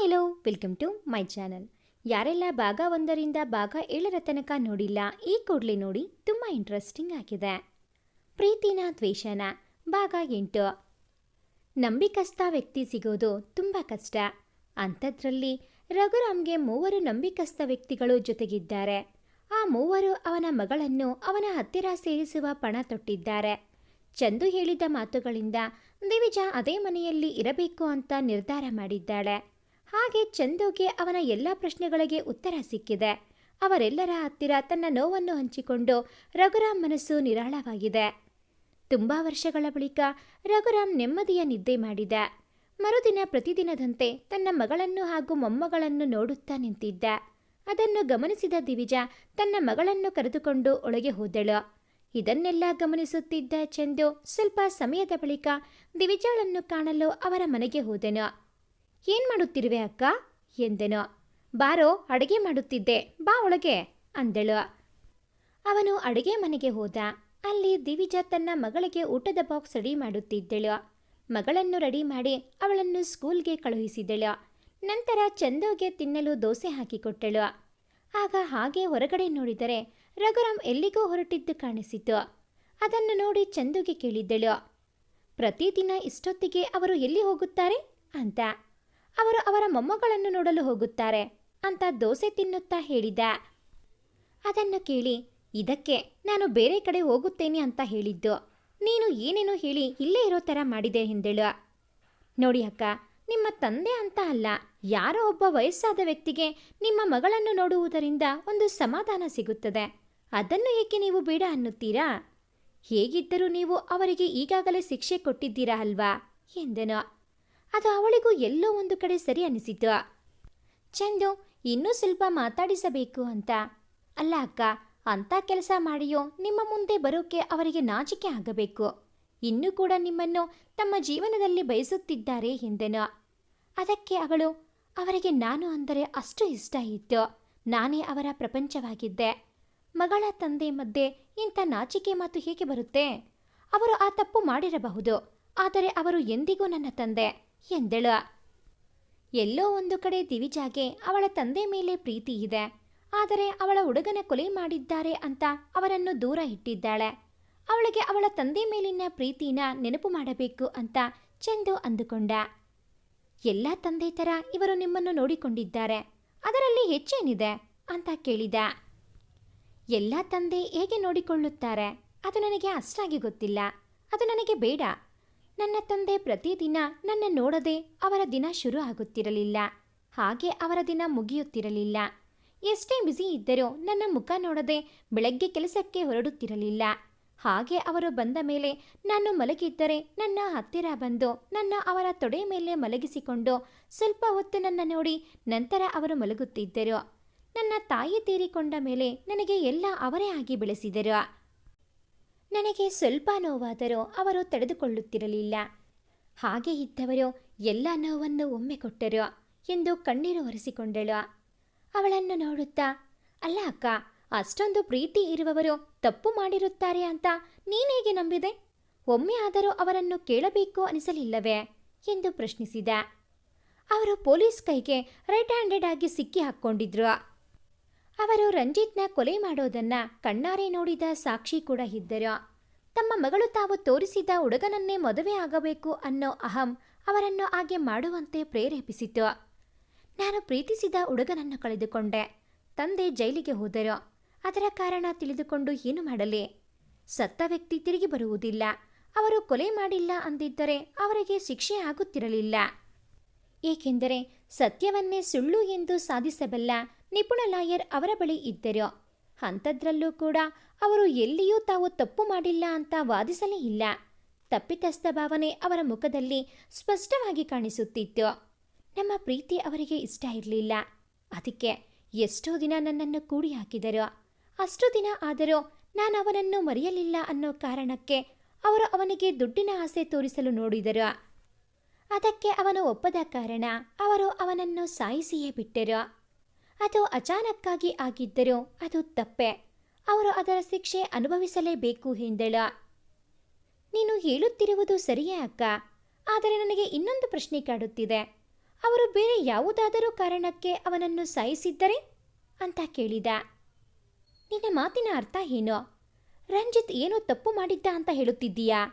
Hi hello welcome to my channel ಯಾರೆಲ್ಲ ಭಾಗ ಒಂದರಿಂದ ಭಾಗ ಏಳರ ತನಕ ನೋಡಿಲ್ಲ, ಈ ಕೂಡಲೇ ನೋಡಿ ತುಂಬ ಇಂಟ್ರೆಸ್ಟಿಂಗ್ ಆಗಿದೆ. ಪ್ರೀತಿನ ದ್ವೇಷನ, ಭಾಗ ಎಂಟು. ನಂಬಿಕಸ್ಥ ವ್ಯಕ್ತಿ ಸಿಗೋದು ತುಂಬ ಕಷ್ಟ. ಅಂಥದ್ರಲ್ಲಿ ರಘುರಾಮ್ಗೆ ಮೂವರು ನಂಬಿಕಸ್ಥ ವ್ಯಕ್ತಿಗಳು ಜೊತೆಗಿದ್ದಾರೆ. ಆ ಮೂವರು ಅವನ ಮಗಳನ್ನು ಅವನ ಹತ್ತಿರ ಸೇರಿಸುವ ಪಣ ತೊಟ್ಟಿದ್ದಾರೆ. ಚಂದು ಹೇಳಿದ ಮಾತುಗಳಿಂದ ದಿವಿಜಾ ಅದೇ ಮನೆಯಲ್ಲಿ ಇರಬೇಕು ಅಂತ ನಿರ್ಧಾರ ಮಾಡಿದ್ದಾಳೆ. ಹಾಗೆ ಚಂದುಗೆ ಅವನ ಎಲ್ಲ ಪ್ರಶ್ನೆಗಳಿಗೆ ಉತ್ತರ ಸಿಕ್ಕಿದೆ. ಅವರೆಲ್ಲರ ಹತ್ತಿರ ತನ್ನ ನೋವನ್ನು ಹಂಚಿಕೊಂಡು ರಘುರಾಮ್ ಮನಸ್ಸು ನಿರಾಳವಾಗಿದೆ. ತುಂಬಾ ವರ್ಷಗಳ ಬಳಿಕ ರಘುರಾಮ್ ನೆಮ್ಮದಿಯ ನಿದ್ದೆ ಮಾಡಿದ. ಮರುದಿನ ಪ್ರತಿದಿನದಂತೆ ತನ್ನ ಮಗಳನ್ನು ಹಾಗೂ ಮೊಮ್ಮಗಳನ್ನು ನೋಡುತ್ತಾ ನಿಂತಿದ್ದ. ಅದನ್ನು ಗಮನಿಸಿದ ದಿವಿಜ ತನ್ನ ಮಗಳನ್ನು ಕರೆದುಕೊಂಡು ಒಳಗೆ ಹೋದಳು. ಇದನ್ನೆಲ್ಲ ಗಮನಿಸುತ್ತಿದ್ದ ಚಂದು ಸ್ವಲ್ಪ ಸಮಯದ ಬಳಿಕ ದಿವಿಜಾಳನ್ನು ಕಾಣಲು ಅವರ ಮನೆಗೆ ಹೋದನು. ಏನ್ ಮಾಡುತ್ತಿರುವೆ ಅಕ್ಕ? ಎಂದೆನು. ಬಾರೋ, ಅಡುಗೆ ಮಾಡುತ್ತಿದ್ದೆ. ಬಾ ಒಳಗೆ, ಅಂದಳು. ಅವನು ಅಡುಗೆ ಮನೆಗೆ ಹೋದ. ಅಲ್ಲಿ ದಿವಿಜಾ ತನ್ನ ಮಗಳಿಗೆ ಊಟದ ಬಾಕ್ಸ್ ರೆಡಿ ಮಾಡುತ್ತಿದ್ದಳು. ಮಗಳನ್ನು ರೆಡಿ ಮಾಡಿ ಅವಳನ್ನು ಸ್ಕೂಲ್ಗೆ ಕಳುಹಿಸಿದಳು. ನಂತರ ಚಂದೋಗೆ ತಿನ್ನಲು ದೋಸೆ ಹಾಕಿಕೊಟ್ಟಳು. ಆಗ ಹಾಗೆ ಹೊರಗಡೆ ನೋಡಿದರೆ ರಘುರಾಮ್ ಎಲ್ಲಿಗೋ ಹೊರಟಿದ್ದು ಕಾಣಿಸಿತು. ಅದನ್ನು ನೋಡಿ ಚಂದುಗೆ ಕೇಳಿದ್ದಳು. ಪ್ರತಿದಿನ ಇಷ್ಟೊತ್ತಿಗೆ ಅವರು ಎಲ್ಲಿ ಹೋಗುತ್ತಾರೆ? ಅಂತ. ಅವರು ಅವರ ಮೊಮ್ಮಗಳನ್ನು ನೋಡಲು ಹೋಗುತ್ತಾರೆ ಅಂತ ದೋಸೆ ತಿನ್ನುತ್ತಾ ಹೇಳಿದ. ಅದನ್ನು ಕೇಳಿ, ಇದಕ್ಕೆ ನಾನು ಬೇರೆ ಕಡೆ ಹೋಗುತ್ತೇನೆ ಅಂತ ಹೇಳಿದ್ದು. ನೀನು ಏನೇನೋ ಹೇಳಿ ಇಲ್ಲೇ ಇರೋ ಥರ ಮಾಡಿದೆ ಎಂದೇಳು ನೋಡಿ ಅಕ್ಕ, ನಿಮ್ಮ ತಂದೆ ಅಂತ ಅಲ್ಲ, ಯಾರೋ ಒಬ್ಬ ವಯಸ್ಸಾದ ವ್ಯಕ್ತಿಗೆ ನಿಮ್ಮ ಮಗಳನ್ನು ನೋಡುವುದರಿಂದ ಒಂದು ಸಮಾಧಾನ ಸಿಗುತ್ತದೆ. ಅದನ್ನು ಏಕೆ ನೀವು ಬೇಡ ಅನ್ನುತ್ತೀರಾ? ಹೇಗಿದ್ದರೂ ನೀವು ಅವರಿಗೆ ಈಗಾಗಲೇ ಶಿಕ್ಷೆ ಕೊಟ್ಟಿದ್ದೀರಾ ಅಲ್ವಾ? ಎಂದನು. ಅದು ಅವಳಿಗೂ ಎಲ್ಲೋ ಒಂದು ಕಡೆ ಸರಿ ಅನಿಸಿತು. ಚಂದು, ಇನ್ನೂ ಸ್ವಲ್ಪ ಮಾತಾಡಿಸಬೇಕು ಅಂತ. ಅಲ್ಲ ಅಕ್ಕ, ಅಂಥ ಕೆಲಸ ಮಾಡಿಯೋ ನಿಮ್ಮ ಮುಂದೆ ಬರೋಕೆ ಅವರಿಗೆ ನಾಚಿಕೆ ಆಗಬೇಕು. ಇನ್ನೂ ಕೂಡ ನಿಮ್ಮನ್ನು ತಮ್ಮ ಜೀವನದಲ್ಲಿ ಬಯಸುತ್ತಿದ್ದಾರೆ ಎಂದೆನು. ಅದಕ್ಕೆ ಅವಳು, ಅವರಿಗೆ ನಾನು ಅಂದರೆ ಅಷ್ಟು ಇಷ್ಟ ಇತ್ತು. ನಾನೇ ಅವರ ಪ್ರಪಂಚವಾಗಿದ್ದೆ. ಮಗಳ ತಂದೆ ಮಧ್ಯೆ ಇಂಥ ನಾಚಿಕೆ ಮಾತು ಹೇಗೆ ಬರುತ್ತೆ? ಅವರು ಆ ತಪ್ಪು ಮಾಡಿರಬಹುದು. ಆದರೆ ಅವರು ಎಂದಿಗೂ ನನ್ನ ತಂದೆ. ಎಂದಳು. ಎಲ್ಲೋ ಒಂದು ಕಡೆ ದಿವಿಜಾಗೆ ಅವಳ ತಂದೆ ಮೇಲೆ ಪ್ರೀತಿ ಇದೆ. ಆದರೆ ಅವಳ ಹುಡುಗನ ಕೊಲೆ ಮಾಡಿದ್ದಾರೆ ಅಂತ ಅವರನ್ನು ದೂರ ಇಟ್ಟಿದ್ದಾಳೆ. ಅವಳಿಗೆ ಅವಳ ತಂದೆ ಮೇಲಿನ ಪ್ರೀತಿನ ನೆನಪು ಮಾಡಬೇಕು ಅಂತ ಚಂದು ಅಂದುಕೊಂಡ. ಎಲ್ಲ ತಂದೆ ಥರ ಇವರು ನಿಮ್ಮನ್ನು ನೋಡಿಕೊಂಡಿದ್ದಾರೆ. ಅದರಲ್ಲಿ ಹೆಚ್ಚೇನಿದೆ ಅಂತ ಕೇಳಿದ. ಎಲ್ಲ ತಂದೆ ಹೇಗೆ ನೋಡಿಕೊಳ್ಳುತ್ತಾರೆ? ಅದು ನನಗೆ ಅಷ್ಟಾಗಿ ಗೊತ್ತಿಲ್ಲ. ಅದು ನನಗೆ ಬೇಡ. ನನ್ನ ತಂದೆ ಪ್ರತಿದಿನ ನನ್ನ ನೋಡದೆ ಅವರ ದಿನ ಶುರು ಆಗುತ್ತಿರಲಿಲ್ಲ. ಹಾಗೆ ಅವರ ದಿನ ಮುಗಿಯುತ್ತಿರಲಿಲ್ಲ. ಎಷ್ಟೇ ಬ್ಯುಸಿ ಇದ್ದರೂ ನನ್ನ ಮುಖ ನೋಡದೆ ಬೆಳಗ್ಗೆ ಕೆಲಸಕ್ಕೆ ಹೊರಡುತ್ತಿರಲಿಲ್ಲ. ಹಾಗೆ ಅವರು ಬಂದ ಮೇಲೆ ನಾನು ಮಲಗಿದ್ದರೆ ನನ್ನ ಹತ್ತಿರ ಬಂದು ನನ್ನ ಅವರ ತೊಡೆ ಮೇಲೆ ಮಲಗಿಸಿಕೊಂಡು ಸ್ವಲ್ಪ ಹೊತ್ತು ನನ್ನ ನೋಡಿ ನಂತರ ಅವರು ಮಲಗುತ್ತಿದ್ದರು. ನನ್ನ ತಾಯಿ ತೀರಿಕೊಂಡ ಮೇಲೆ ನನಗೆ ಎಲ್ಲ ಅವರೇ ಆಗಿ ಬೆಳೆಸಿದರು. ನನಗೆ ಸ್ವಲ್ಪ ನೋವಾದರೂ ಅವರು ತಡೆದುಕೊಳ್ಳುತ್ತಿರಲಿಲ್ಲ. ಹಾಗೆ ಇದ್ದವರು ಎಲ್ಲ ನೋವನ್ನು ಒಮ್ಮೆ ಕೊಟ್ಟರು ಎಂದು ಕಣ್ಣೀರು ಒರೆಸಿಕೊಂಡಳು. ಅವಳನ್ನು ನೋಡುತ್ತಾ, ಅಲ್ಲ ಅಕ್ಕ, ಅಷ್ಟೊಂದು ಪ್ರೀತಿ ಇರುವವರು ತಪ್ಪು ಮಾಡಿರುತ್ತಾರೆ ಅಂತ ನೀನೇಗೆ ನಂಬಿದೆ? ಒಮ್ಮೆ ಆದರೂ ಅವರನ್ನು ಕೇಳಬೇಕು ಅನಿಸಲಿಲ್ಲವೇ? ಎಂದು ಪ್ರಶ್ನಿಸಿದ. ಅವರು ಪೊಲೀಸ್ ಕೈಗೆ ರೈಟ್ ಹ್ಯಾಂಡೆಡ್ ಆಗಿ ಸಿಕ್ಕಿ ಹಾಕ್ಕೊಂಡಿದ್ರು. ಅವರು ರಂಜಿತ್ನ ಕೊಲೆ ಮಾಡೋದನ್ನ ಕಣ್ಣಾರೆ ನೋಡಿದ ಸಾಕ್ಷಿ ಕೂಡ ಇದ್ದರು. ತಮ್ಮ ಮಗಳು ತಾವು ತೋರಿಸಿದ ಹುಡುಗನನ್ನೇ ಮದುವೆ ಆಗಬೇಕು ಅನ್ನೋ ಅಹಂ ಅವರನ್ನು ಹಾಗೆ ಮಾಡುವಂತೆ ಪ್ರೇರೇಪಿಸಿತು. ನಾನು ಪ್ರೀತಿಸಿದ ಹುಡುಗನನ್ನು ಕಳೆದುಕೊಂಡೆ. ತಂದೆ ಜೈಲಿಗೆ ಹೋದರು. ಅದರ ಕಾರಣ ತಿಳಿದುಕೊಂಡು ಏನು ಮಾಡಲಿ? ಸತ್ತ ವ್ಯಕ್ತಿ ತಿರುಗಿ ಬರುವುದಿಲ್ಲ. ಅವರು ಕೊಲೆ ಮಾಡಿಲ್ಲ ಅಂದಿದ್ದರೆ ಅವರಿಗೆ ಶಿಕ್ಷೆ ಆಗುತ್ತಿರಲಿಲ್ಲ. ಏಕೆಂದರೆ ಸತ್ಯವನ್ನೇ ಸುಳ್ಳು ಎಂದು ಸಾಧಿಸಬಲ್ಲ ನಿಪುಣ ಲಾಯರ್ ಅವರ ಬಳಿ ಇದ್ದರು. ಅಂಥದ್ರಲ್ಲೂ ಕೂಡ ಅವರು ಎಲ್ಲಿಯೂ ತಾವು ತಪ್ಪು ಮಾಡಿಲ್ಲ ಅಂತ ವಾದಿಸಲೇ ಇಲ್ಲ. ತಪ್ಪಿತಸ್ಥ ಭಾವನೆ ಅವರ ಮುಖದಲ್ಲಿ ಸ್ಪಷ್ಟವಾಗಿ ಕಾಣಿಸುತ್ತಿತ್ತು. ನಮ್ಮ ಪ್ರೀತಿ ಅವರಿಗೆ ಇಷ್ಟ ಇರಲಿಲ್ಲ. ಅದಕ್ಕೆ ಎಷ್ಟೋ ದಿನ ನನ್ನನ್ನು ಕೂಡಿ ಹಾಕಿದರು. ಅಷ್ಟು ದಿನ ಆದರೂ ನಾನು ಅವನನ್ನು ಮರೆಯಲಿಲ್ಲ ಅನ್ನೋ ಕಾರಣಕ್ಕೆ ಅವರು ಅವನಿಗೆ ದುಡ್ಡಿನ ಆಸೆ ತೋರಿಸಲು ನೋಡಿದರು. ಅದಕ್ಕೆ ಅವನು ಒಪ್ಪದ ಕಾರಣ ಅವರು ಅವನನ್ನು ಸಾಯಿಸಿಯೇ ಬಿಟ್ಟರು. ಅದು ಅಚಾನಕ್ಕಾಗಿ ಆಗಿದ್ದರೂ ಅದು ತಪ್ಪೆ. ಅವರು ಅದರ ಶಿಕ್ಷೆ ಅನುಭವಿಸಲೇಬೇಕು ಎಂದಳು. ನೀನು ಹೇಳುತ್ತಿರುವುದು ಸರಿಯೇ ಅಕ್ಕ. ಆದರೆ ನನಗೆ ಇನ್ನೊಂದು ಪ್ರಶ್ನೆ ಕಾಡುತ್ತಿದೆ. ಅವರು ಬೇರೆ ಯಾವುದಾದರೂ ಕಾರಣಕ್ಕೆ ಅವನನ್ನು ಸಾಯಿಸಿದ್ದರೆ? ಅಂತ ಕೇಳಿದ. ನಿನ್ನ ಮಾತಿನ ಅರ್ಥ ಏನು? ರಂಜಿತ್ ಏನೋ ತಪ್ಪು ಮಾಡಿದ್ದ ಅಂತ ಹೇಳುತ್ತಿದ್ದೀಯಾ?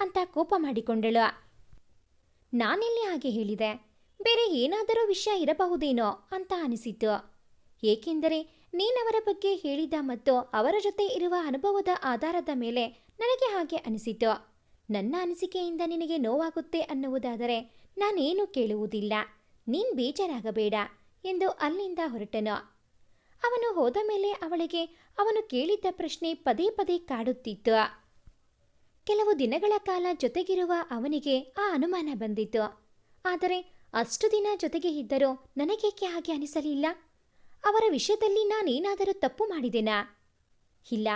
ಅಂತ ಕೋಪ ಮಾಡಿಕೊಂಡಳು. ನಾನೆಲ್ಲಿ ಹಾಗೆ ಹೇಳಿದೆ. ಬೇರೆ ಏನಾದರೂ ವಿಷಯ ಇರಬಹುದೇನೋ ಅಂತ ಅನಿಸಿತು. ಏಕೆಂದರೆ ನೀನವರ ಬಗ್ಗೆ ಹೇಳಿದ ಮತ್ತು ಅವರ ಜೊತೆ ಇರುವ ಅನುಭವದ ಆಧಾರದ ಮೇಲೆ ನನಗೆ ಹಾಗೆ ಅನಿಸಿತು. ನನ್ನ ಅನಿಸಿಕೆಯಿಂದ ನಿನಗೆ ನೋವಾಗುತ್ತೆ ಅನ್ನುವುದಾದರೆ ನಾನೇನು ಕೇಳುವುದಿಲ್ಲ. ನೀನ್ ಬೇಜಾರಾಗಬೇಡ ಎಂದು ಅಲ್ಲಿಂದ ಹೊರಟನು. ಅವನು ಹೋದ ಮೇಲೆ ಅವಳಿಗೆ ಅವನು ಕೇಳಿದ್ದ ಪ್ರಶ್ನೆ ಪದೇ ಪದೇ ಕಾಡುತ್ತಿತ್ತು. ಕೆಲವು ದಿನಗಳ ಕಾಲ ಜೊತೆಗಿರುವ ಅವನಿಗೆ ಆ ಅನುಮಾನ ಬಂದಿತ್ತು. ಆದರೆ ಅಷ್ಟು ದಿನ ಜೊತೆಗೆ ಇದ್ದರೂ ನನಗೇಕೆ ಹಾಗೆ ಅನಿಸಲಿಲ್ಲ? ಅವರ ವಿಷಯದಲ್ಲಿ ನಾನೇನಾದರೂ ತಪ್ಪು ಮಾಡಿದೆನಾ? ಇಲ್ಲ,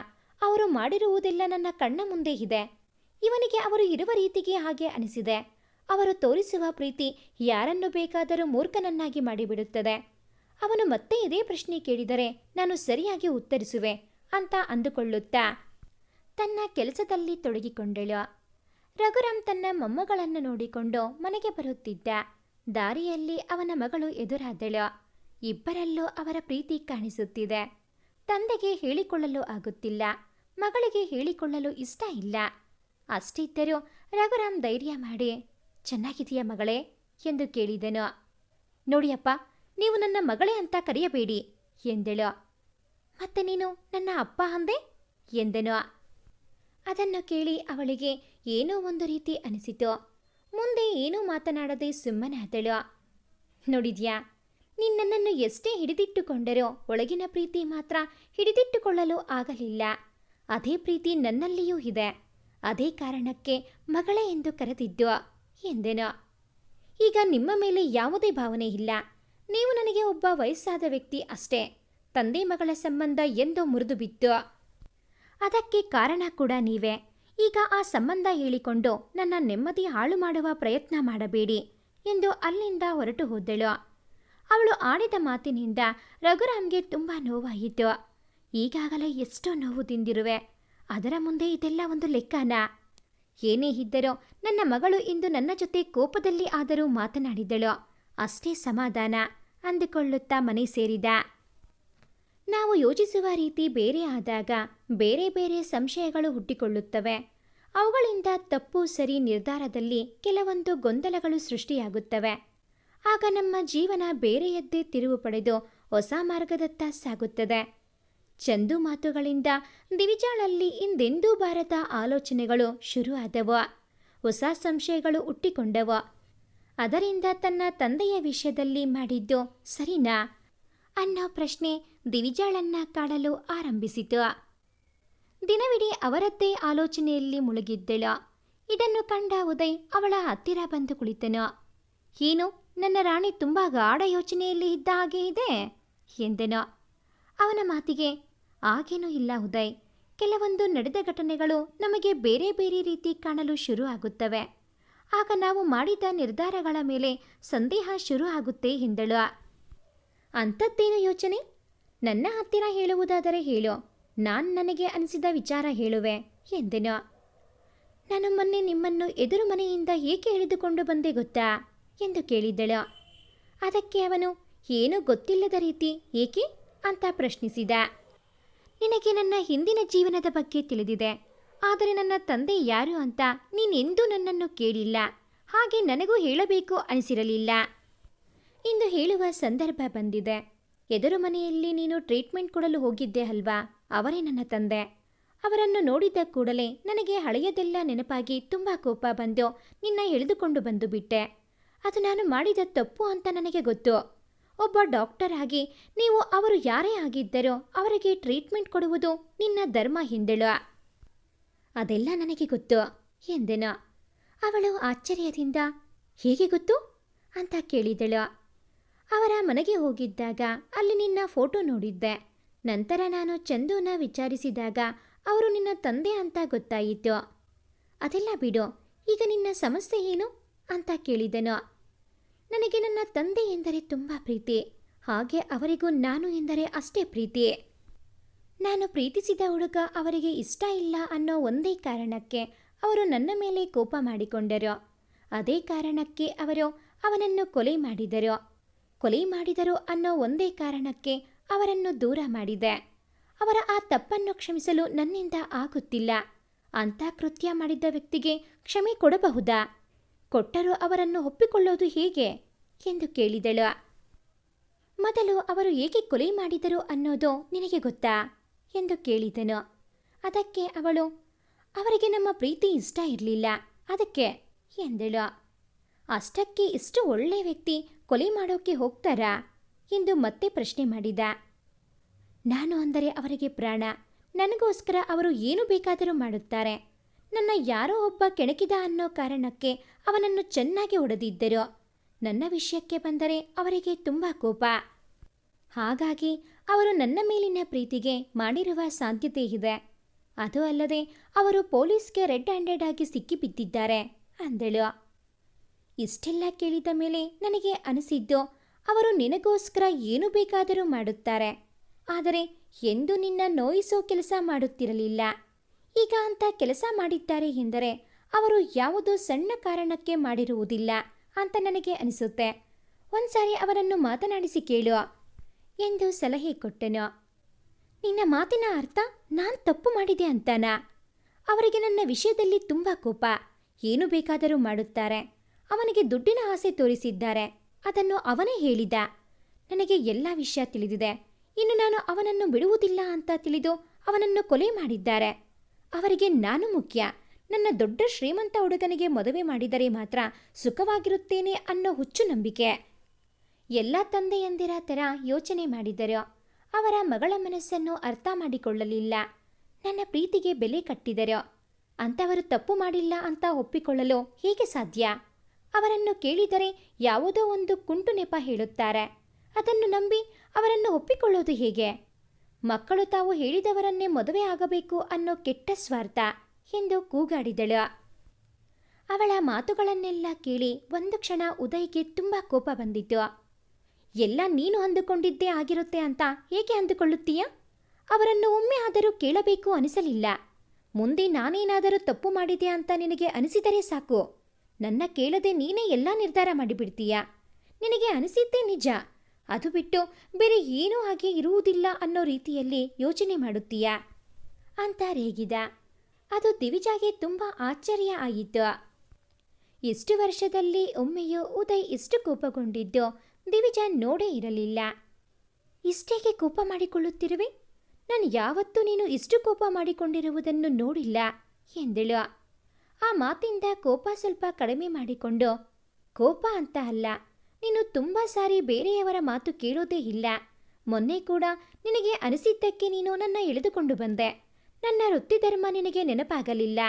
ಅವರು ಮಾಡಿರುವುದೆಲ್ಲ ನನ್ನ ಕಣ್ಣ ಮುಂದೆ ಇದೆ. ಇವನಿಗೆ ಅವರು ಇರುವ ರೀತಿಗೆ ಹಾಗೆ ಅನಿಸಿದೆ. ಅವರು ತೋರಿಸುವ ಪ್ರೀತಿ ಯಾರನ್ನು ಬೇಕಾದರೂ ಮೂರ್ಖನನ್ನಾಗಿ ಮಾಡಿಬಿಡುತ್ತದೆ. ಅವನು ಮತ್ತೆ ಇದೇ ಪ್ರಶ್ನೆ ಕೇಳಿದರೆ ನಾನು ಸರಿಯಾಗಿ ಉತ್ತರಿಸುವೆ ಅಂತ ಅಂದುಕೊಳ್ಳುತ್ತಾ ತನ್ನ ಕೆಲಸದಲ್ಲಿ ತೊಡಗಿಕೊಂಡಳು. ರಘುರಾಮ್ ತನ್ನ ಮೊಮ್ಮಗಳನ್ನು ನೋಡಿಕೊಂಡು ಮನೆಗೆ ಬರುತ್ತಿದ್ದ. ದಾರಿಯಲ್ಲಿ ಅವನ ಮಗಳು ಎದುರಾದಳು. ಇಬ್ಬರಲ್ಲೂ ಅವರ ಪ್ರೀತಿ ಕಾಣಿಸುತ್ತಿದೆ. ತಂದೆಗೆ ಹೇಳಿಕೊಳ್ಳಲು ಆಗುತ್ತಿಲ್ಲ. ಮಗಳಿಗೆ ಹೇಳಿಕೊಳ್ಳಲು ಇಷ್ಟ ಇಲ್ಲ. ಅಷ್ಟಿದ್ದರೂ ರಘುರಾಮ್ ಧೈರ್ಯ ಮಾಡಿ ಚೆನ್ನಾಗಿದೆಯಾ ಮಗಳೇ? ಎಂದು ಕೇಳಿದನು. ನೋಡಿಯಪ್ಪ, ನೀವು ನನ್ನ ಮಗಳೇ ಅಂತ ಕರೆಯಬೇಡಿ, ಎಂದಳು. ಮತ್ತೆ ನೀನು ನನ್ನ ಅಪ್ಪ ಅಂದೆ? ಎಂದನು. ಅದನ್ನು ಕೇಳಿ ಅವಳಿಗೆ ಏನೋ ಒಂದು ರೀತಿ ಅನಿಸಿತು. ಮುಂದೆ ಏನೂ ಮಾತನಾಡದೆ ಸುಮ್ಮನಾದಳು ನೋಡಿದ್ಯಾ, ನಿನ್ನನ್ನು ಎಷ್ಟೇ ಹಿಡಿದಿಟ್ಟುಕೊಂಡರೂ ಒಳಗಿನ ಪ್ರೀತಿ ಮಾತ್ರ ಹಿಡಿದಿಟ್ಟುಕೊಳ್ಳಲು ಆಗಲಿಲ್ಲ. ಅದೇ ಪ್ರೀತಿ ನನ್ನಲ್ಲಿಯೂ ಇದೆ. ಅದೇ ಕಾರಣಕ್ಕೆ ಮಗಳೇ ಎಂದು ಕರೆದಿದ್ದು ಎಂದೆನು. ಈಗ ನಿಮ್ಮ ಮೇಲೆ ಯಾವುದೇ ಭಾವನೆ ಇಲ್ಲ. ನೀವು ನನಗೆ ಒಬ್ಬ ವಯಸ್ಸಾದ ವ್ಯಕ್ತಿ ಅಷ್ಟೇ. ತಂದೆ ಮಗಳ ಸಂಬಂಧ ಎಂದೋ ಮುರಿದು ಬಿತ್ತು ಅದಕ್ಕೆ ಕಾರಣ ಕೂಡ ನೀವೇ. ಈಗ ಆ ಸಂಬಂಧ ಹೇಳಿಕೊಂಡು ನನ್ನ ನೆಮ್ಮದಿ ಹಾಳು ಮಾಡುವ ಪ್ರಯತ್ನ ಮಾಡಬೇಡಿ ಎಂದು ಅಲ್ಲಿಂದ ಹೊರಟು ಹೋದಳು. ಅವಳು ಆಡಿದ ಮಾತಿನಿಂದ ರಘುರಾಮ್ಗೆ ತುಂಬ ನೋವಾಯಿತು. ಈಗಾಗಲೇ ಎಷ್ಟೋ ನೋವು ತಿಂದಿರುವೆ. ಅದರ ಮುಂದೆ ಇದೆಲ್ಲ ಒಂದು ಲೆಕ್ಕನ? ಏನೇ ಇದ್ದರೂ ನನ್ನ ಮಗಳು ಇಂದು ನನ್ನ ಜೊತೆ ಕೋಪದಲ್ಲಿ ಆದರೂ ಮಾತನಾಡಿದಳು. ಅಷ್ಟೇ ಸಮಾಧಾನ ಅಂದುಕೊಳ್ಳುತ್ತಾ ಮನೆ ಸೇರಿದ. ನಾವು ಯೋಚಿಸುವ ರೀತಿ ಬೇರೆ ಆದಾಗ ಬೇರೆ ಬೇರೆ ಸಂಶಯಗಳು ಹುಟ್ಟಿಕೊಳ್ಳುತ್ತವೆ. ಅವುಗಳಿಂದ ತಪ್ಪು ಸರಿ ನಿರ್ಧಾರದಲ್ಲಿ ಕೆಲವೊಂದು ಗೊಂದಲಗಳು ಸೃಷ್ಟಿಯಾಗುತ್ತವೆ. ಆಗ ನಮ್ಮ ಜೀವನ ಬೇರೆಯದ್ದೇ ತಿರುವು ಪಡೆದು ಹೊಸ ಮಾರ್ಗದತ್ತ ಸಾಗುತ್ತದೆ. ಚಂದು ಮಾತುಗಳಿಂದ ದಿವಿಜಾಳಲ್ಲಿ ಇಂದೆಂದೂ ಬಾರದ ಆಲೋಚನೆಗಳು ಶುರುವಾದವು. ಹೊಸ ಸಂಶಯಗಳು ಹುಟ್ಟಿಕೊಂಡವು. ಅದರಿಂದ ತನ್ನ ತಂದೆಯ ವಿಷಯದಲ್ಲಿ ಮಾಡಿದ್ದು ಸರಿನಾ? ಅನ್ನೋ ಪ್ರಶ್ನೆ ದಿವಿಜಾಳನ್ನ ಕಾಡಲು ಆರಂಭಿಸಿತು. ದಿನವಿಡೀ ಅವರದ್ದೇ ಆಲೋಚನೆಯಲ್ಲಿ ಮುಳುಗಿದ್ದಳ. ಇದನ್ನು ಕಂಡ ಉದಯ್ ಅವಳ ಹತ್ತಿರ ಬಂದು ಕುಳಿತನು. ಏನು, ನನ್ನ ರಾಣಿ ತುಂಬ ಗಾಢ ಯೋಚನೆಯಲ್ಲಿ ಇದ್ದ ಹಾಗೆ ಇದೆ? ಎಂದನು. ಅವನ ಮಾತಿಗೆ ಆಗೇನೂ ಇಲ್ಲ ಉದಯ್. ಕೆಲವೊಂದು ನಡೆದ ಘಟನೆಗಳು ನಮಗೆ ಬೇರೆ ಬೇರೆ ರೀತಿ ಕಾಣಲು ಶುರು ಆಗುತ್ತವೆ. ಆಗ ನಾವು ಮಾಡಿದ ನಿರ್ಧಾರಗಳ ಮೇಲೆ ಸಂದೇಹ ಶುರು ಆಗುತ್ತೆ, ಎಂದಳು. ಅಂಥದ್ದೇನು ಯೋಚನೆ? ನನ್ನ ಹತ್ತಿರ ಹೇಳುವುದಾದರೆ ಹೇಳು. ನಾನು ನನಗೆ ಅನಿಸಿದ ವಿಚಾರ ಹೇಳುವೆ, ಎಂದೆನು. ನಾನು ಮೊನ್ನೆ ನಿಮ್ಮನ್ನು ಎದುರು ಮನೆಯಿಂದ ಏಕೆ ಹಿಡಿದುಕೊಂಡು ಬಂದೆ ಗೊತ್ತಾ, ಎಂದು ಕೇಳಿದ್ದಳು. ಅದಕ್ಕೆ ಅವನು, ಏನೂ ಗೊತ್ತಿಲ್ಲದ ರೀತಿ, ಏಕೆ? ಅಂತ ಪ್ರಶ್ನಿಸಿದ. ನಿನಗೆ ನನ್ನ ಹಿಂದಿನ ಜೀವನದ ಬಗ್ಗೆ ತಿಳಿದಿದೆ, ಆದರೆ ನನ್ನ ತಂದೆ ಯಾರು ಅಂತ ನೀನೆಂದೂ ನನ್ನನ್ನು ಕೇಳಿಲ್ಲ, ಹಾಗೆ ನನಗೂ ಹೇಳಬೇಕು ಅನಿಸಿರಲಿಲ್ಲ. ಇಂದು ಹೇಳುವ ಸಂದರ್ಭ ಬಂದಿದೆ. ಎದುರು ಮನೆಯಲ್ಲಿ ನೀನು ಟ್ರೀಟ್ಮೆಂಟ್ ಕೊಡಲು ಹೋಗಿದ್ದೆ ಅಲ್ವಾ? ಅವರೇ ನನ್ನ ತಂದೆ. ಅವರನ್ನು ನೋಡಿದ ಕೂಡಲೇ ನನಗೆ ಹಳೆಯದೆಲ್ಲ ನೆನಪಾಗಿ ತುಂಬ ಕೋಪ ಬಂದು ನಿನ್ನ ಎಳೆದುಕೊಂಡು ಬಂದು ಬಿಟ್ಟೆ. ಅದು ನಾನು ಮಾಡಿದ ತಪ್ಪು ಅಂತ ನನಗೆ ಗೊತ್ತು. ಒಬ್ಬ ಡಾಕ್ಟರ್ ಆಗಿ ನೀವು ಅವರು ಯಾರೇ ಆಗಿದ್ದರೋ ಅವರಿಗೆ ಟ್ರೀಟ್ಮೆಂಟ್ ಕೊಡುವುದು ನಿನ್ನ ಧರ್ಮ ಹಿಂದೆಳು. ಅದೆಲ್ಲ ನನಗೆ ಗೊತ್ತು, ಎಂದೆನು. ಅವಳು ಆಶ್ಚರ್ಯದಿಂದ, ಹೇಗೆ ಗೊತ್ತು? ಅಂತ ಕೇಳಿದಳು. ಅವರ ಮನೆಗೆ ಹೋಗಿದ್ದಾಗ ಅಲ್ಲಿ ನಿನ್ನ ಫೋಟೋ ನೋಡಿದ್ದೆ. ನಂತರ ನಾನು ಚಂದುನ ವಿಚಾರಿಸಿದಾಗ ಅವರು ನಿನ್ನ ತಂದೆ ಅಂತ ಗೊತ್ತಾಯಿತು. ಅದೆಲ್ಲ ಬಿಡು, ಈಗ ನಿನ್ನ ಸಮಸ್ಯೆ ಏನು? ಅಂತ ಕೇಳಿದೆನು. ನನಗೆ ನನ್ನ ತಂದೆ ಎಂದರೆ ತುಂಬ ಪ್ರೀತಿ, ಹಾಗೆ ಅವರಿಗೂ ನಾನು ಎಂದರೆ ಅಷ್ಟೇ ಪ್ರೀತಿ. ನಾನು ಪ್ರೀತಿಸಿದ ಹುಡುಗ ಅವರಿಗೆ ಇಷ್ಟ ಇಲ್ಲ ಅನ್ನೋ ಒಂದೇ ಕಾರಣಕ್ಕೆ ಅವರು ನನ್ನ ಮೇಲೆ ಕೋಪ ಮಾಡಿಕೊಂಡರು. ಅದೇ ಕಾರಣಕ್ಕೆ ಅವರು ಅವನನ್ನು ಕೊಲೆ ಮಾಡಿದರು. ಕೊಲೆ ಮಾಡಿದರು ಅನ್ನೋ ಒಂದೇ ಕಾರಣಕ್ಕೆ ಅವರನ್ನು ದೂರ ಮಾಡಿದೆ. ಅವರ ಆ ತಪ್ಪನ್ನು ಕ್ಷಮಿಸಲು ನನ್ನಿಂದ ಆಗುತ್ತಿಲ್ಲ. ಅಂಥ ಕೃತ್ಯ ಮಾಡಿದ್ದ ವ್ಯಕ್ತಿಗೆ ಕ್ಷಮೆ ಕೊಡಬಹುದಾ? ಕೊಟ್ಟರೂ ಅವರನ್ನು ಒಪ್ಪಿಕೊಳ್ಳೋದು ಹೇಗೆ? ಎಂದು ಕೇಳಿದಳು. ಮೊದಲು ಅವರು ಏಕೆ ಕೊಲೆ ಮಾಡಿದರು ಅನ್ನೋದು ನಿನಗೆ ಗೊತ್ತಾ? ಎಂದು ಕೇಳಿದನು. ಅದಕ್ಕೆ ಅವಳು, ಅವರಿಗೆ ನಮ್ಮ ಪ್ರೀತಿ ಇಷ್ಟ ಇರಲಿಲ್ಲ. ಅದಕ್ಕೆ? ಎಂದಳು. ಅಷ್ಟಕ್ಕೆ ಇಷ್ಟು ಒಳ್ಳೆಯ ವ್ಯಕ್ತಿ ಕೊಲೆ ಮಾಡೋಕ್ಕೆ ಹೋಗ್ತಾರಾ? ಎಂದು ಮತ್ತೆ ಪ್ರಶ್ನೆ ಮಾಡಿದ. ನಾನು ಅಂದರೆ ಅವರಿಗೆ ಪ್ರಾಣ. ನನಗೋಸ್ಕರ ಅವರು ಏನು ಬೇಕಾದರೂ ಮಾಡುತ್ತಾರೆ. ನನ್ನ ಯಾರೋ ಒಬ್ಬ ಕೆಣಕಿದ ಅನ್ನೋ ಕಾರಣಕ್ಕೆ ಅವನನ್ನು ಚೆನ್ನಾಗಿ ಹೊಡೆದಿದ್ದರು. ನನ್ನ ವಿಷಯಕ್ಕೆ ಬಂದರೆ ಅವರಿಗೆ ತುಂಬ ಕೋಪ. ಹಾಗಾಗಿ ಅವರು ನನ್ನ ಮೇಲಿನ ಪ್ರೀತಿಗೆ ಮಾಡಿರುವ ಸಾಧ್ಯತೆ ಇದೆ. ಅದು ಅಲ್ಲದೆ ಅವರು ಪೊಲೀಸ್ಗೆ ರೆಡ್ ಹ್ಯಾಂಡೆಡ್ ಆಗಿ ಸಿಕ್ಕಿಬಿದ್ದಿದ್ದಾರೆ, ಅಂದಳು. ಇಷ್ಟೆಲ್ಲ ಕೇಳಿದ ಮೇಲೆ ನನಗೆ ಅನಿಸಿದ್ದು, ಅವರು ನಿನಗೋಸ್ಕರ ಏನು ಬೇಕಾದರೂ ಮಾಡುತ್ತಾರೆ. ಆದರೆ ಎಂದು ನಿನ್ನ ನೋಯಿಸೋ ಕೆಲಸ ಮಾಡುತ್ತಿರಲಿಲ್ಲ. ಈಗ ಅಂತ ಕೆಲಸ ಮಾಡಿದ್ದಾರೆ ಎಂದರೆ ಅವರು ಯಾವುದೋ ಸಣ್ಣ ಕಾರಣಕ್ಕೆ ಮಾಡಿರುವುದಿಲ್ಲ ಅಂತ ನನಗೆ ಅನಿಸುತ್ತೆ. ಒಂದ್ಸಾರಿ ಅವರನ್ನು ಮಾತನಾಡಿಸಿ ಕೇಳು ಎಂದು ಸಲಹೆ ಕೊಟ್ಟನು. ನಿನ್ನ ಮಾತಿನ ಅರ್ಥ ನಾನು ತಪ್ಪು ಮಾಡಿದೆ ಅಂತಾನಾ? ಅವರಿಗೆ ನನ್ನ ವಿಷಯದಲ್ಲಿ ತುಂಬ ಕೋಪ. ಏನು ಬೇಕಾದರೂ ಮಾಡುತ್ತಾರೆ. ಅವನಿಗೆ ದುಡ್ಡಿನ ಆಸೆ ತೋರಿಸಿದ್ದಾರೆ. ಅದನ್ನು ಅವನೇ ಹೇಳಿದ. ನನಗೆ ಎಲ್ಲ ವಿಷಯ ತಿಳಿದಿದೆ. ಇನ್ನು ನಾನು ಅವನನ್ನು ಬಿಡುವುದಿಲ್ಲ ಅಂತ ತಿಳಿದು ಅವನನ್ನು ಕೊಲೆ ಮಾಡಿದ್ದಾರೆ. ಅವರಿಗೆ ನಾನು ಮುಖ್ಯ. ನನ್ನ ದೊಡ್ಡ ಶ್ರೀಮಂತ ಹುಡುಗನಿಗೆ ಮದುವೆ ಮಾಡಿದರೆ ಮಾತ್ರ ಸುಖವಾಗಿರುತ್ತೇನೆ ಅನ್ನೋ ಹುಚ್ಚು ನಂಬಿಕೆ. ಎಲ್ಲ ತಂದೆಯಂದಿರ ಥರ ಯೋಚನೆ ಮಾಡಿದರು ಅವರ ಮಗಳ ಮನಸ್ಸನ್ನು ಅರ್ಥ ಮಾಡಿಕೊಳ್ಳಲಿಲ್ಲ. ನನ್ನ ಪ್ರೀತಿಗೆ ಬೆಲೆ ಕಟ್ಟಿದರು ಅಂಥವರು ತಪ್ಪು ಮಾಡಿಲ್ಲ ಅಂತ ಒಪ್ಪಿಕೊಳ್ಳಲು ಹೇಗೆ ಸಾಧ್ಯ? ಅವರನ್ನು ಕೇಳಿದರೆ ಯಾವುದೋ ಒಂದು ಕುಂಟು ನೆಪ ಹೇಳುತ್ತಾರೆ. ಅದನ್ನು ನಂಬಿ ಅವರನ್ನು ಒಪ್ಪಿಕೊಳ್ಳೋದು ಹೇಗೆ? ಮಕ್ಕಳು ತಾವು ಹೇಳಿದವರನ್ನೇ ಮದುವೆ ಆಗಬೇಕು ಅನ್ನೋ ಕೆಟ್ಟ ಸ್ವಾರ್ಥ ಎಂದು ಕೂಗಾಡಿದಳು. ಅವಳ ಮಾತುಗಳನ್ನೆಲ್ಲ ಕೇಳಿ ಒಂದು ಕ್ಷಣ ಉದಯ್ಗೆ ತುಂಬ ಕೋಪ ಬಂದಿತ್ತು. ಎಲ್ಲ ನೀನು ಅಂದುಕೊಂಡಿದ್ದೇ ಆಗಿರುತ್ತೆ ಅಂತ ಏಕೆ ಅಂದುಕೊಳ್ಳುತ್ತೀಯ? ಅವರನ್ನು ಒಮ್ಮೆ ಆದರೂ ಕೇಳಬೇಕು ಅನಿಸಲಿಲ್ಲ. ಮುಂದೆ ನಾನೇನಾದರೂ ತಪ್ಪು ಮಾಡಿದೆ ಅಂತ ನಿನಗೆ ಅನಿಸಿದರೆ ಸಾಕು. ನನ್ನ ಕೇಳದೆ ನೀನೇ ಎಲ್ಲ ನಿರ್ಧಾರ ಮಾಡಿಬಿಡ್ತೀಯ? ನಿನಗೆ ಅನಿಸಿದ್ದೇ ನಿಜ. ಅದು ಬಿಟ್ಟು ಬೇರೆ ಏನೂ ಹಾಗೆ ಇರುವುದಿಲ್ಲ ಅನ್ನೋ ರೀತಿಯಲ್ಲಿ ಯೋಚನೆ ಮಾಡುತ್ತೀಯ? ಅಂತ ರೇಗಿದ. ಅದು ದಿವಿಜಾಗೆ ತುಂಬ ಆಶ್ಚರ್ಯ ಆಯಿತು. ಇಷ್ಟು ವರ್ಷದಲ್ಲಿ ಒಮ್ಮೆಯೂ ಉದಯ್ ಇಷ್ಟು ಕೋಪಗೊಂಡಿದ್ದು ದಿವಿಜ ನೋಡೇ ಇರಲಿಲ್ಲ. ಇಷ್ಟೇಕೆ ಕೋಪ ಮಾಡಿಕೊಳ್ಳುತ್ತಿರುವೆ? ನಾನು ಯಾವತ್ತೂ ನೀನು ಇಷ್ಟು ಕೋಪ ಮಾಡಿಕೊಂಡಿರುವುದನ್ನು ನೋಡಿಲ್ಲ ಎಂದಳು. ಆ ಮಾತಿಂದ ಕೋಪ ಸ್ವಲ್ಪ ಕಡಿಮೆ ಮಾಡಿಕೊಂಡು, ಕೋಪ ಅಂತ ಅಲ್ಲ, ನೀನು ತುಂಬ ಸಾರಿ ಬೇರೆಯವರ ಮಾತು ಕೇಳೋದೇ ಇಲ್ಲ. ಮೊನ್ನೆ ಕೂಡ ನಿನಗೆ ಅನಿಸಿದ್ದಕ್ಕೆ ನೀನು ನನ್ನ ಎಳೆದುಕೊಂಡು ಬಂದೆ. ನನ್ನ ವೃತ್ತಿ ಧರ್ಮ ನಿನಗೆ ನೆನಪಾಗಲಿಲ್ಲ.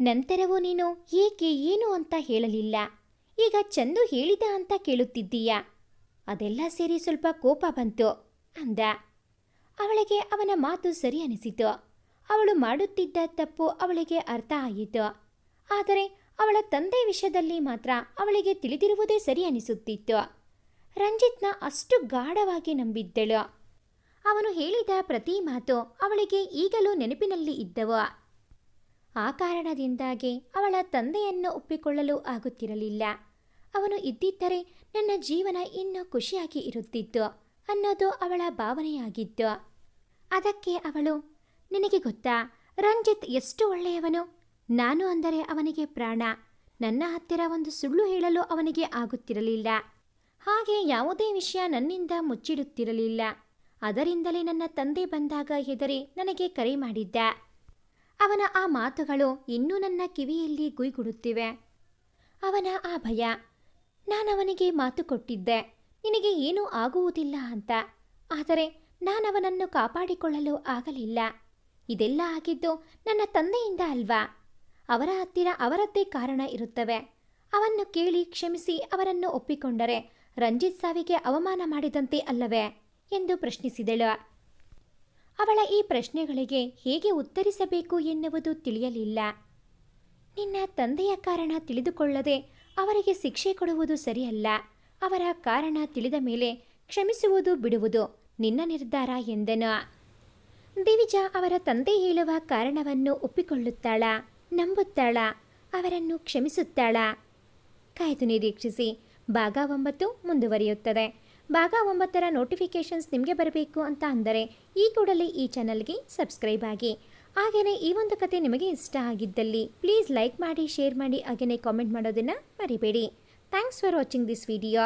ನಂತರವೂ ನೀನು ಏಕೆ ಏನು ಅಂತ ಹೇಳಲಿಲ್ಲ. ಈಗ ಚಂದು ಹೇಳಿದ ಅಂತ ಕೇಳುತ್ತಿದ್ದೀಯ? ಅದೆಲ್ಲ ಸೇರಿ ಸ್ವಲ್ಪ ಕೋಪ ಬಂತು, ಅಂದ. ಅವಳಿಗೆ ಅವನ ಮಾತು ಸರಿ ಅನಿಸಿತು. ಅವಳು ಮಾಡುತ್ತಿದ್ದ ತಪ್ಪು ಅವಳಿಗೆ ಅರ್ಥ ಆಯಿತು ಆದರೆ ಅವಳ ತಂದೆ ವಿಷಯದಲ್ಲಿ ಮಾತ್ರ ಅವಳಿಗೆ ತಿಳಿದಿರುವುದೇ ಸರಿ ಅನಿಸುತ್ತಿತ್ತು. ರಂಜಿತ್ನ ಅಷ್ಟು ಗಾಢವಾಗಿ ನಂಬಿದ್ದಳು. ಅವನು ಹೇಳಿದ ಪ್ರತಿ ಮಾತು ಅವಳಿಗೆ ಈಗಲೂ ನೆನಪಿನಲ್ಲಿ ಇದ್ದವು. ಆ ಕಾರಣದಿಂದಾಗಿ ಅವಳ ತಂದೆಯನ್ನು ಒಪ್ಪಿಕೊಳ್ಳಲು ಆಗುತ್ತಿರಲಿಲ್ಲ. ಅವನು ಇದ್ದಿದ್ದರೆ ನನ್ನ ಜೀವನ ಇನ್ನೂ ಖುಷಿಯಾಗಿ ಇರುತ್ತಿತ್ತು ಅನ್ನೋದು ಅವಳ ಭಾವನೆಯಾಗಿತ್ತು. ಅದಕ್ಕೆ ಅವಳು ನಿನಗೆ ಗೊತ್ತಾ? ರಂಜಿತ್ ಎಷ್ಟು ಒಳ್ಳೆಯವನು? ನಾನು ಅಂದರೆ ಅವನಿಗೆ ಪ್ರಾಣ. ನನ್ನ ಹತ್ತಿರ ಒಂದು ಸುಳ್ಳು ಹೇಳಲು ಅವನಿಗೆ ಆಗುತ್ತಿರಲಿಲ್ಲ. ಹಾಗೆ ಯಾವುದೇ ವಿಷಯ ನನ್ನಿಂದ ಮುಚ್ಚಿಡುತ್ತಿರಲಿಲ್ಲ. ಅದರಿಂದಲೇ ನನ್ನ ತಂದೆ ಬಂದಾಗ ಹೆದರಿ ನನಗೆ ಕರೆ ಮಾಡಿದ್ದ. ಅವನ ಆ ಮಾತುಗಳು ಇನ್ನೂ ನನ್ನ ಕಿವಿಯಲ್ಲಿ ಗುಯ್ಗುಡುತ್ತಿವೆ. ಅವನ ಆ ಭಯ ನಾನವನಿಗೆ ಮಾತು ಕೊಟ್ಟಿದ್ದೆ. ನಿನಗೆ ಏನೂ ಆಗುವುದಿಲ್ಲ ಅಂತ. ಆದರೆ ನಾನವನನ್ನು ಕಾಪಾಡಿಕೊಳ್ಳಲು ಆಗಲಿಲ್ಲ. ಇದೆಲ್ಲ ಆಗಿದ್ದು ನನ್ನ ತಂದೆಯಿಂದ ಅಲ್ವಾ? ಅವರ ಹತ್ತಿರ ಅವರದ್ದೇ ಕಾರಣ ಇರುತ್ತವೆ. ಅವನ್ನು ಕೇಳಿ ಕ್ಷಮಿಸಿ ಅವರನ್ನು ಒಪ್ಪಿಕೊಂಡರೆ ರಂಜಿತ್ ಸಾವಿಗೆ ಅವಮಾನ ಮಾಡಿದಂತೆ ಅಲ್ಲವೇ? ಎಂದು ಪ್ರಶ್ನಿಸಿದಳು. ಅವಳ ಈ ಪ್ರಶ್ನೆಗಳಿಗೆ ಹೇಗೆ ಉತ್ತರಿಸಬೇಕು ಎನ್ನುವುದು ತಿಳಿಯಲಿಲ್ಲ. ನಿನ್ನ ತಂದೆಯ ಕಾರಣ ತಿಳಿದುಕೊಳ್ಳದೆ ಅವರಿಗೆ ಶಿಕ್ಷೆ ಕೊಡುವುದು ಸರಿಯಲ್ಲ. ಅವರ ಕಾರಣ ತಿಳಿದ ಮೇಲೆ ಕ್ಷಮಿಸುವುದು ಬಿಡುವುದು ನಿನ್ನ ನಿರ್ಧಾರ ಎಂದನು. ದಿವಿಜ ಅವರ ತಂದೆ ಹೇಳುವ ಕಾರಣವನ್ನು ಒಪ್ಪಿಕೊಳ್ಳುತ್ತಾಳ, ನಂಬುತ್ತಾಳ, ಅವರನ್ನು ಕ್ಷಮಿಸುತ್ತಾಳ. ಕಾಯ್ದು ನಿರೀಕ್ಷಿಸಿ. ಭಾಗ ಒಂಬತ್ತು ಮುಂದುವರಿಯುತ್ತದೆ. ಭಾಗ ಒಂಬತ್ತರ ನೋಟಿಫಿಕೇಷನ್ಸ್ ನಿಮಗೆ ಬರಬೇಕು ಅಂತ ಅಂದರೆ ಈ ಕೂಡಲೇ ಈ ಚಾನಲ್ಗೆ ಸಬ್ಸ್ಕ್ರೈಬ್ ಆಗಿ. ಹಾಗೆಯೇ ಈ ಒಂದು ಕತೆ ನಿಮಗೆ ಇಷ್ಟ ಆಗಿದ್ದಲ್ಲಿ ಪ್ಲೀಸ್ ಲೈಕ್ ಮಾಡಿ ಶೇರ್ ಮಾಡಿ ಹಾಗೆಯೇ ಕಾಮೆಂಟ್ ಮಾಡೋದನ್ನು ಮರಿಬೇಡಿ. Thanks for watching this video